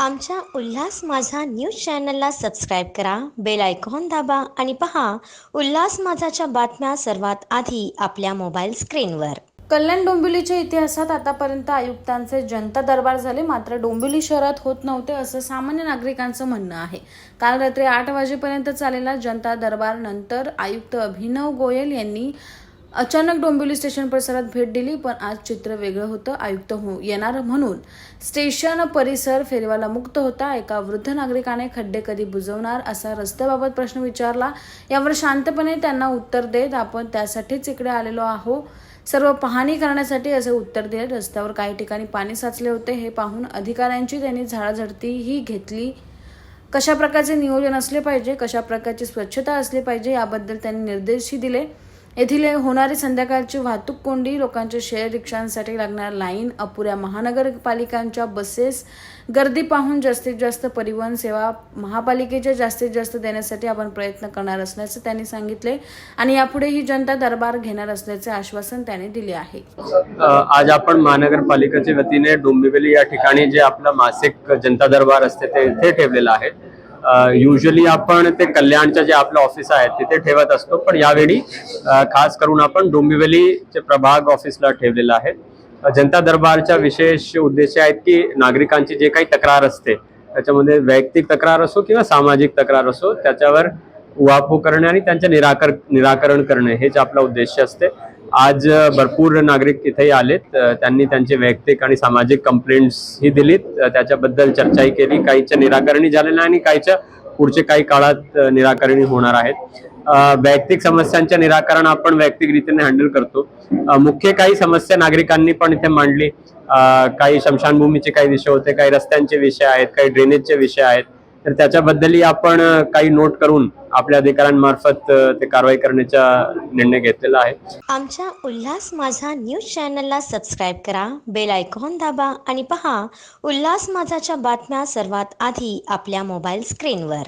आमच्या उल्हास माझा न्यूज चॅनलला सबस्क्राईब करा बेल आयकॉन दाबा आणि पहा उल्हास माझाच्या बातम्या सर्वात आधी आपल्या मोबाईल स्क्रीनवर. कल्याण डोंबिवलीच्या इतिहासात आतापर्यंत आयुक्तांचे जनता दरबार झाले मात्र डोंबिवली शहरात होत नव्हते असं सामान्य नागरिकांचं म्हणणं आहे. काल रात्री आठ वाजेपर्यंत चाललेला जनता दरबार नंतर आयुक्त अभिनव गोयल यांनी अचानक डोंबिवली स्टेशन परिसरात भेट दिली पण आज चित्र वेगळं होतं आयुक्त हो येणार म्हणून. स्टेशन परिसर फेरवाला मुक्त होता एका वृद्ध नागरिकाने खड्डे कधी बुजवणार असा रस्त्याबाबत प्रश्न विचारला. यावर शांतपणे त्यांना उत्तर देत आपण त्यासाठीच इकडे आलेलो आहो सर्व पाहणी करण्यासाठी असे उत्तर देत रस्त्यावर काही ठिकाणी पाणी साचले होते हे पाहून अधिकाऱ्यांची त्यांनी झाडाझडतीही घेतली. कशा प्रकारचे नियोजन असले पाहिजे कशा प्रकारची स्वच्छता असली पाहिजे याबद्दल त्यांनी निर्देशही दिले. येथील होणारी संध्याकाळची वाहतूक कोंडी लोकांच्या शेअर रिक्षांसाठी लागणार लाईन अपुऱ्या महानगरपालिकांच्या बसेस गर्दी पाहून जास्तीत जास्त परिवहन सेवा महापालिकेच्या जास्तीत जास्त देण्यासाठी आपण प्रयत्न करणार असल्याचं त्यांनी सांगितले आणि यापुढेही जनता दरबार घेणार असल्याचे आश्वासन त्यांनी दिले आहे. आज आपण महानगरपालिकेच्या वतीने डोंबिवली या ठिकाणी जे आपलं मासिक जनता दरबार असते ते इथे ठेवलेलं आहे. युजली आपण ते कल्याणच्या जे आपलं ऑफिस आहे तिथे ठेवत असतो. पण यावेळी खास करून आपण डोंबिवलीचे प्रभाग ऑफिसला ठेवलेलं आहे. जनता दरबारच्या विशेष उद्देश आहेत की नागरिकांची जे काही तक्रार असते त्याच्यामध्ये वैयक्तिक तक्रार असो किंवा सामाजिक तक्रार असो त्याच्यावर उहापोह करणे आणि त्यांचे निराकर निराकरण करणे हेच आपला उद्देश असते. आज भरपूर नागरिक तिथेही आलेत. त्यांनी त्यांचे वैयक्तिक आणि सामाजिक कंप्लेंट्स ही दिलीत. त्याच्याबद्दल चर्चाही केली. काहीच्या निराकरणी झालेल्या आणि काहीच्या पुढचे काही काळात निराकरणी होणार आहेत. वैयक्तिक समस्यांचे निराकरण आपण वैयक्तिक रीतीने हँडल करतो मुख्य काही समस्या नागरिकांनी पण इथे मांडली. काही शमशानभूमीचे काही विषय होते काही रस्त्यांचे विषय आहेत काही ड्रेनेजचे विषय आहेत. तर त्याच्याबद्दलही आपण काही नोट करून आपल्या अधिकाऱ्यांमार्फत ते कारवाई करण्याचा निर्णय घेतलेला आहे. आमच्या उल्हास माझा न्यूज चॅनलला सबस्क्राईब करा बेल आयकॉन दाबा आणि पहा उल्हास माझाच्या बातम्या सर्वात आधी आपल्या मोबाईल स्क्रीनवर.